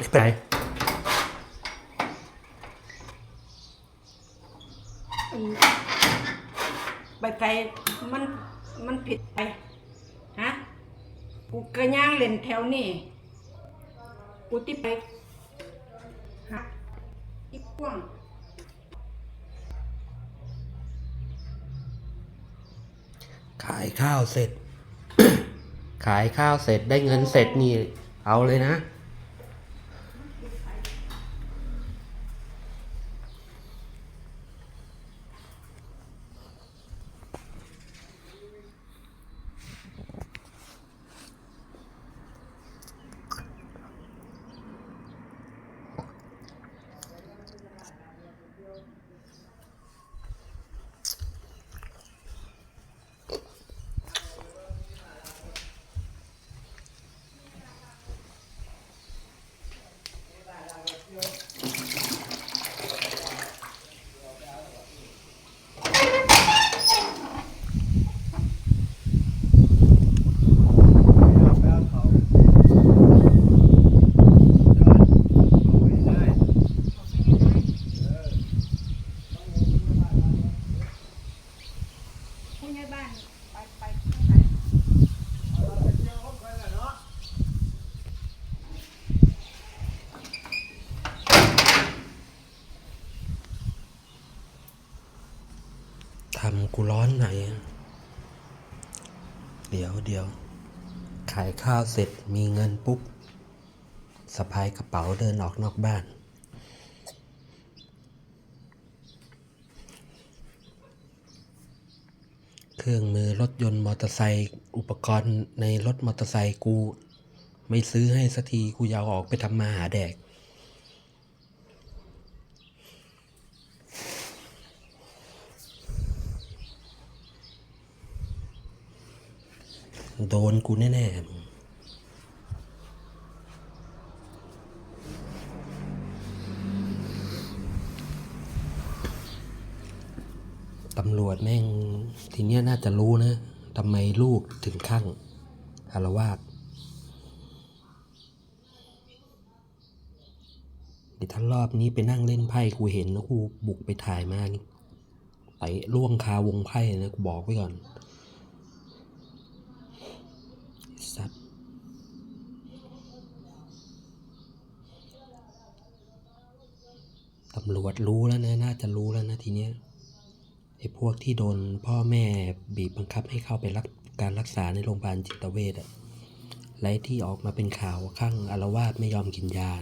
ไปไหนอืมไปไกลมันมันผิดไปฮะกูกระย่างเล่นแถวนี่กูติไปฮะอีกกว้างขายข้าวเสร็จ ขายข้าวเสร็จได้เงินเสร็จนี่ เอาเลยนะ ทำกูร้อนไหน เดี๋ยวเดี๋ยว ขายข้าวเสร็จมีเงินปุ๊บสะพายกระเป๋าเดินออกนอกบ้าน เครื่องมือรถยนต์มอเตอร์ไซค์อุปกรณ์ในรถมอเตอร์ไซค์กู ไม่ซื้อให้สักทีกูอยากออกไปทำมาหาแดก โดนกูแน่ๆมึงตำรวจแม่งทีเนี้ยน่าจะรู้นะทำไมลูกถึงข้างอารวาสเดี๋ยวถ้ารอบนี้ไปนั่งเล่นไพ่กูเห็นแล้วกูบุกไปถ่ายมานี่ไปล่วงคาวงไพ่นะกูบอกไว้ก่อน สัตว์ตำรวจรู้แล้วนะน่าจะรู้แล้วนะทีเนี้ยไอ้พวกที่โดนพ่อแม่บีบบังคับให้เข้าไปรับการรักษาในโรงพยาบาลจิตเวชอะและไอ้ที่ออกมาเป็นข่าวข้างอารวาสไม่ยอมกินยา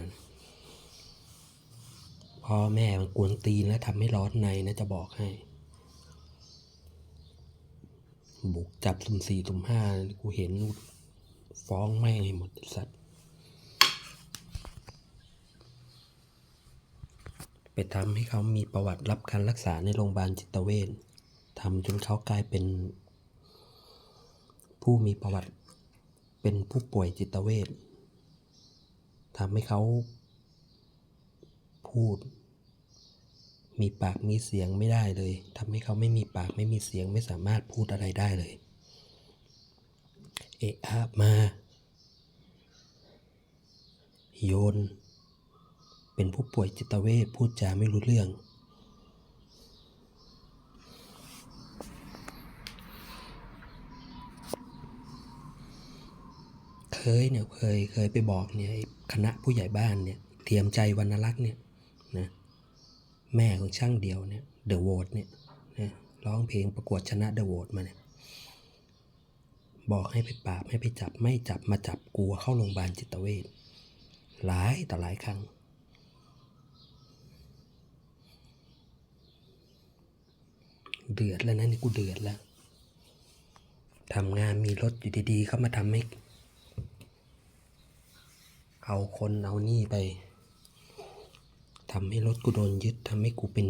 พ่อแม่มันกวนตีนและทำให้ร้อนในนะจะบอกให้ บุกจับสุ่มสี่สุ่มห้ากูเห็นฟ้องแม่งให้หมดสัตว์ ไปทำให้เขามีประวัติรับการรักษาในโรงพยาบาลจิตเวชทำจนเขากลายเป็น ผู้มีประวัติเป็นผู้ป่วยจิตเวชทำให้เขา พูด มีปากมีเสียงไม่ได้เลยทำให้เขาไม่มีปากไม่มีเสียงไม่สามารถพูดอะไรได้เลย เอะอะมา โยน เป็นผู้ป่วยจิตเวชพูดจาไม่รู้เรื่อง เคยเนี่ยเคยเคยไปบอกเนี่ยคณะผู้ใหญ่บ้านเนี่ยเตรียมใจวรรณรักษ์เนี่ยนะแม่ของช่างเดียวเนี่ยเดอะโวตเนี่ยนะร้องเพลงประกวดชนะเดอะโวตมาเนี่ยบอกให้ไปปราบให้ไปจับไม่จับมาจับกูเข้าโรงพยาบาลจิตเวชหลายต่อหลายครั้ง เดือดแล้วนะนี่กูเดือดแล้วทำงานมีรถอยู่ดีๆเข้ามาทำให้เอาคนเอาหนี้ไปทำให้รถกูโดนยึดทำให้กูเป็น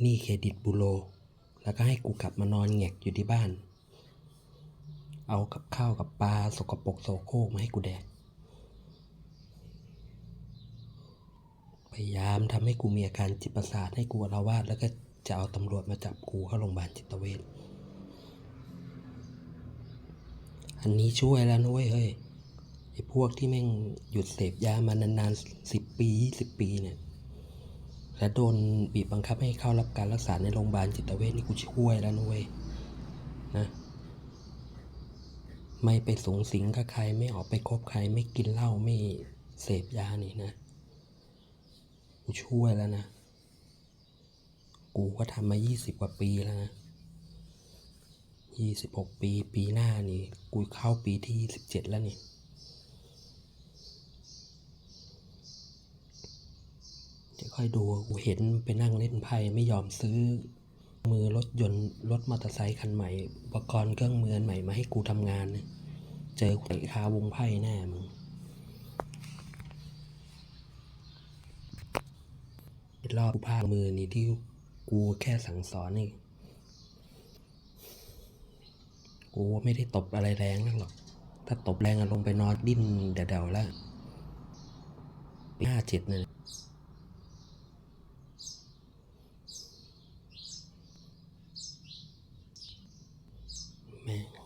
หนี้เครดิตบูโร แล้วก็ให้กูกลับมานอนแงกอยู่ที่บ้าน เอากับข้าวกับปลาสกปรกโสโครกมาให้กูแดก พยายามทำให้กูมีอาการจิตประสาทให้กูอาละวาดแล้วก็ จะเอาตำรวจมาจับกูเข้าโรงพยาบาลจิตเวชอันนี้ช่วยแล้วนะเว้ยเฮ้ยไอ้พวกที่แม่งหยุดเสพยามานานๆสิบปียี่สิบปีเนี่ยแล้วโดนบีบบังคับให้เข้ารับการรักษาในโรงพยาบาลจิตเวชนี่กูช่วยแล้วนะเว้ยนะไม่ไปสูงสิงกับใครไม่ออกไปคบใครไม่กินเหล้าไม่เสพยานี่นะกูช่วยแล้วนะ กูก็ทำมายี่สิบกว่าปีแล้วนะยี่สิบหกปี ปีหน้านี่ กูเข้าปีที่ยี่สิบเจ็ดแล้วนี่เดี๋ยวค่อยดู กูเห็นไปนั่งเล่นไพ่ไม่ยอมซื้อ มือรถยนต์รถมอเตอร์ไซค์คันใหม่ อุปกรณ์เครื่องมือใหม่มาให้กูทำงาน เจอกูเตะคาวงไพ่แน่มึงรอบกูพามือนี่ที่ กูแค่สั่งสอนนี่ กูไม่ได้ตบอะไรแรงนักหรอก ถ้าตบแรงอะลงไปนอนดิ้นเดาๆแล้วห้าเจ็ดนี่ยแม่